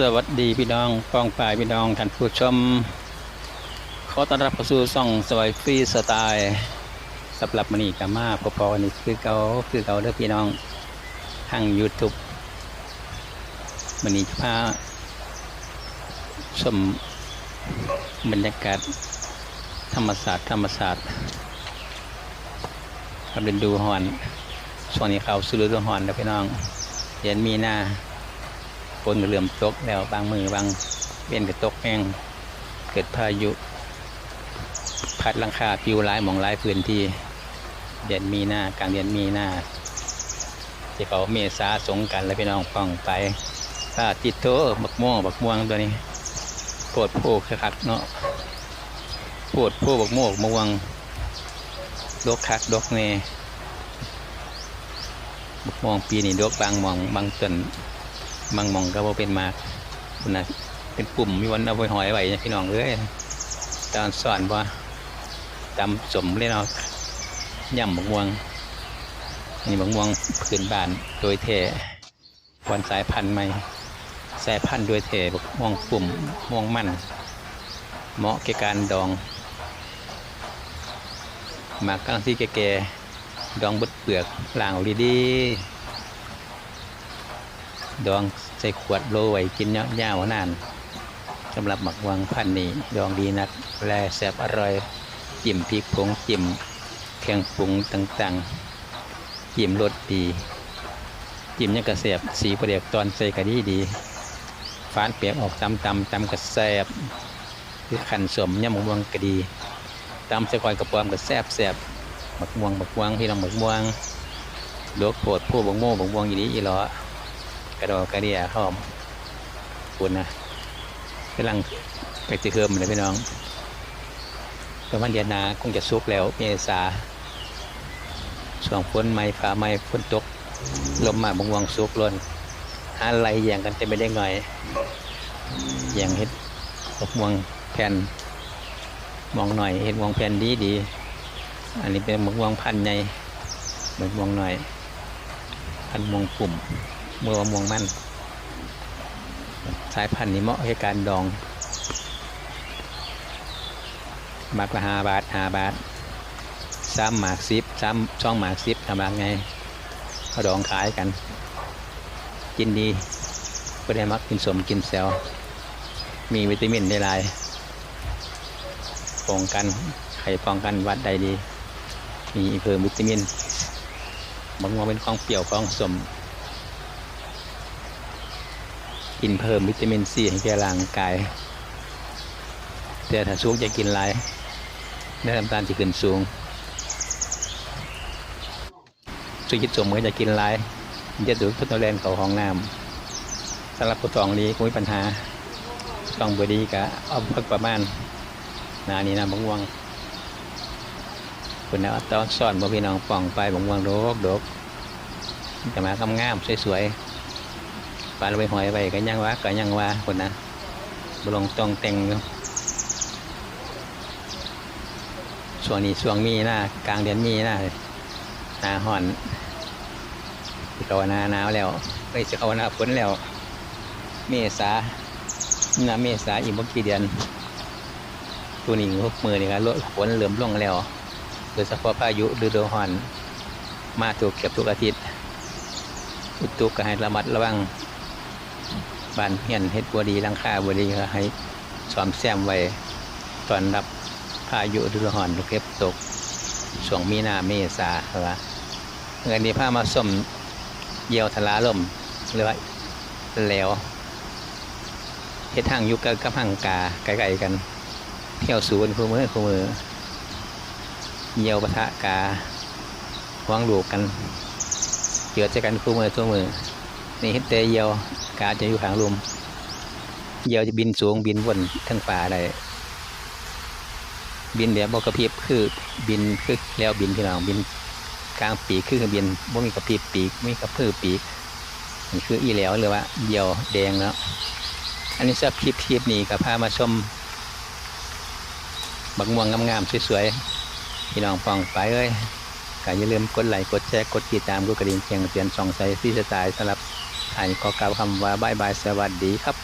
สวัสดีพี่น้องป้องปลายพี่น้องท่านผู้ชม ขอต้อนรับเข้าสู่ช่องสวายฟรีสไตล์สำหรับมันนี้กับมาพอพอนี่คือเกาคือเกาเด้อพี่น้องทาง YouTube มันนี้จะพาชมบรรยากาศธรรมศาสตร์ธรรมศาสตร์ครับเดินดูหอนช่วงนี้เขาซื้อฤดูหอนแล้วพี่น้องเดือนมีนา ฝนก็เริ่มตกแล้วบางมือบางเว้นก็ตกแห้งเกิดพายุ พัดลังคาปิวหลายหมองหลายพื้นที่เดือนมีนากลางเดือนมีนาจะเขาเมษาสงกรารแล้วพี่น้องป้องไปป้าติดโตบักม่วงบักม่วงตัวนี้ปวดโพคักเนาะปวดโพบักม่วงบักม่วงดกคักดกเนบักม่วงปีนี้ดกบางหมองบางต้น บางมองก็บ่เป็นมากคุณนะเป็นปุ่มมีวันเอาไว้หอยไว้พี่น้องเอ้ยตอนสอนว่าตำสมเลยเนาะย่ำบักม่วงนี่บักม่วงพื้นบ้านโดยเทวันสายพันธุ์ใหม่สายพันธุ์โดยเทบักม่วงปุ่มม่วงมันเหมาะแก่การดองหมากกลางที่แก่ๆดองบดเปลือกล้างออกดีๆ ดองใส่ขวดโลไว้กินเน่าวๆนานสำหรับหมักวังพันนี้ดองดีนักแลแซ่บอร่อยจิ้มพริกผงจิ้มเครื่องปรุงต่างๆจิ้มรสดีจิ้มยังกระเสียบสีประเดียกตอนใส่กะดีดีฟานเปียกออกตำตำตำกระแซบคือขันสมย่ำหมักม่วงกะดีตำใส่กอยกระปอมกระแซบแซบหมักม่วงหมักม่วงพี่น้องหมักม่วงดกโผดผู้บักโม่บักม่วงอย่างนี้อีหลอ กระดอกกระเดียหอมคุณนะกำลังไปจะเคิมเลยพี่น้องประมาณเดือนนาคงจะซุกแล้วเมษาช่วงฝนไม่ฟ้าไม่ฝนตก ลมมาบงวงซุกล้นหาอะไรอย่างกันจะไม่ได้หน่อย อย่างเห็ดบกมวงแผ่นมองหน่อยเห็ดมวงแผ่นดีดี อันนี้เป็นมวงพันใหญ่มะม่วงหน่อยพันมวงปุ่ม มือมะม่วงมัน สายพันธุ์นี้เหมาะกับการดอง หมากละหาบาทหาบาทสามหมากสิบสามช่องหมากสิบทำแบบไงเขาดองขายกัน กินดีก็ได้มักกินสมกินแซวมีวิตามินได้หลายป้องกันไข่ป้องกันวัดได้ดี มีเพิ่มวิตามินบางว่าเป็นของเปรี้ยวของสม กินเพิ่มวิตามินซีให้แก่ร่างกาย แต่ถ้าสูงจะกินหลายเนื้อน้ำตาลจะขึ้นสูงสุกิจสมเมื่อจะกินหลายจะดูดพุทธแรงเขาห้องน้ำสำหรับผู้ตองนี้คงมีปัญหาต้องบดีกะเอาพักประมาณนานี้นะบางวงคุณนะตอนสอนบ่พี่น้องป่องไปบางวงโดกโดกจะมากำงามๆสวยๆ ปลาไปหอยไปก็ยังว่าก็ยังว่าคนนะบลงตองแต่งช่วงนี้ช่วงมีหน้ากลางเดือนมีหน้าหนาห่อนที่เขาว่าหนาหนาวแล้วไม่จะเขาว่าหนาฝนแล้ว เมษาหน้าเมษาอีกบ่กี่เดือนตัวนี้พวกมือนี่ก็ลดฝนเหลื่อมลงแล้วโดยเฉพาะพายุฤดูห่อน มาถูกเก็บทุกอาทิตย์อุตุก็ให้ระมัดระวัง บ้านเฮียนเฮ็ดบัวดีลังคาบัวดีก็ให้ซ้อมแซมไว้ตอนรับพายุฤดูร้อนลูกเห็บตกช่วงมีนาเมษาเหรอเงินนี้พามาส้มเยียวทลาลมหรือว่าแล้วเฮ็ดทางอยุกกับห่างกาไกลๆกันเที่ยวสูนคู่มือคู่มือเยียวปะทะกาหวางลูกกันเกี่ยวใจกันคู่มือคู่มือนี่เฮ็ดแต่เยี่ยว กาจะอยู่ข้างลมเหยี่ยวจะบินสูงบินวนทั้งป่าได้บินแบบบกระพริบคือบินคือแล้วบินพี่น้องบินกลางปีกคือบินบ่มีกระพริบปีกไม่มีกระพือปีกนี่คืออีแล้วหรือว่าเหยี่ยวแดงเนาะอันนี้จะพริบพริบนี่กับพามาชมบักม่วงงามๆสวยๆพี่น้องปองไปเอ้ยก็อย่าลืมกดไลค์กดแชร์กดติดตามกดกระดิ่งแจ้งเตือนส่องใส่ฟรีสไตล์สำหรับ อันนี้ขอกล่าวคำว่าบายบายสวัสดีครับ